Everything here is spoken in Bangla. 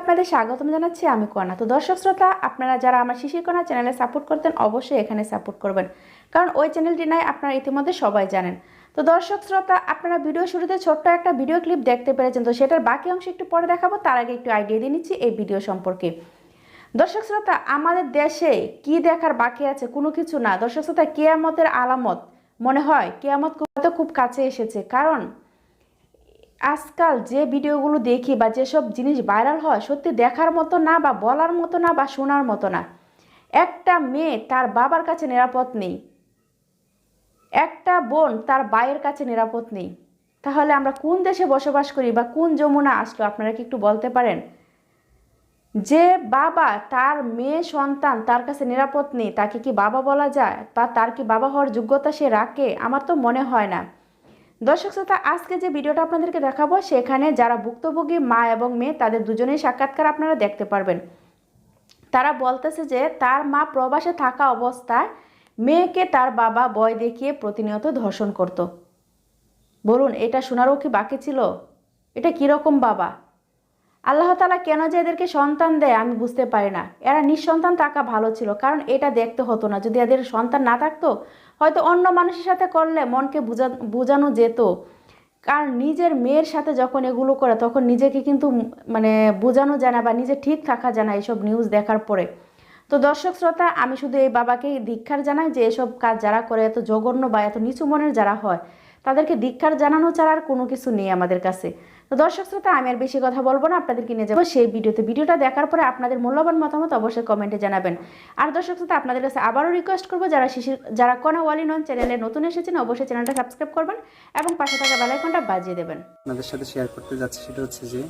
আপনাদের স্বাগতম জানাচ্ছি আমি কণা তো দর্শক শ্রোতা, আপনারা যারা আমার শিশির কণা চ্যানেলে সাপোর্ট করতেন, অবশ্যই এখানে সাপোর্ট করবেন। কারণ ওই চ্যানেলটি নাই, আপনারা ইতিমধ্যে সবাই জানেন। তো দর্শক শ্রোতা, আপনারা ভিডিও শুরুতে ছোট্ট একটা ভিডিও ক্লিপ দেখতে পেরেছেন, তো সেটার বাকি অংশ একটু পরে দেখাবো, তার আগে একটু আইডিয়া দিয়ে নিচ্ছি এই ভিডিও সম্পর্কে। দর্শক শ্রোতা, আমাদের দেশে কি দেখার বাকি আছে? কোনো কিছু না। দর্শক শ্রোতা, কেয়ামতের আলামত, মনে হয় কেয়ামত খুব কাছে এসেছে। কারণ আজকাল যে ভিডিওগুলো দেখি বা যেসব জিনিস ভাইরাল হয়, সত্যি দেখার মতো না বা বলার মতো না বা শোনার মতো না। একটা মেয়ে তার বাবার কাছে নিরাপদ নেই। একটা বোন তার ভাইয়ের কাছে নিরাপদ নেই। তাহলে আমরা কোন দেশে বসবাস করি বা কোন যমুনা আসলো, আপনারা কি একটু বলতে পারেন? যে বাবা তার মেয়ে সন্তান তার কাছে নিরাপদ নেই, তাকে কি বাবা বলা যায়? বা তার কি বাবা হওয়ার যোগ্যতা সে রাখে? আমার তো মনে হয় না। দর্শক শ্রোতা, আজকে যে ভিডিওটা আপনাদেরকে দেখাবো, সেখানে যারা ভুক্তভোগী মা এবং মেয়ে, তাদের দুজনেই সাক্ষাৎকার আপনারা দেখতে পারবেন। তারা বলতেছে যে, তার মা প্রবাসে থাকা অবস্থায় মেয়েকে তার বাবা বয় দেখিয়ে প্রতিনিয়ত ধর্ষণ করত। বলুন, এটা শোনারও কি বাকি ছিল? এটা কীরকম বাবা? আল্লাহ তালা কেন যে এদেরকে সন্তান দেয়, আমি বুঝতে পারি না। এরা নিঃসন্তান থাকা ভালো ছিল, কারণ এটা দেখতে হতো না। যদি এদের সন্তান না থাকতো হয়তো অন্য মানুষের সাথে করলে মনকে বুঝা বোঝানো যেত। কারণ নিজের মেয়ের সাথে যখন এগুলো করে, তখন নিজেকে কিন্তু মানে বোঝানো যায় না বা নিজে ঠিক থাকা যায় না এসব নিউজ দেখার পরে। তো দর্শক শ্রোতা, আমি শুধু এই বাবাকে ধিক্ষার জানাই যে এসব কাজ যারা করে, এত জঘন্য বা এত নিচু মনের যারা হয়, তাদেরকে ধিক্ষার জানানো ছাড়া আর কোনো কিছু নেই আমাদের কাছে। তো দর্শক শ্রোতা, আমি আর বেশি কথা বলব না, আপনাদেরকে নিয়ে যাব সেই ভিডিওতে। ভিডিওটা দেখার পরে আপনাদের মূল্যবান মতামত অবশ্যই কমেন্টে জানাবেন। আর দর্শক শ্রোতা, আপনাদের কাছে আবারও রিকোয়েস্ট করব, যারা শিশির যারা কোনো ওয়ালি নন, চ্যানেলে নতুন এসেছেন, অবশ্যই চ্যানেলটা সাবস্ক্রাইব করবেন এবং পাশে থাকা বেলাইকনটা বাজিয়ে দেবেন। আপনাদের সাথে শেয়ার করতে যাচ্ছি, সেটা হচ্ছে যে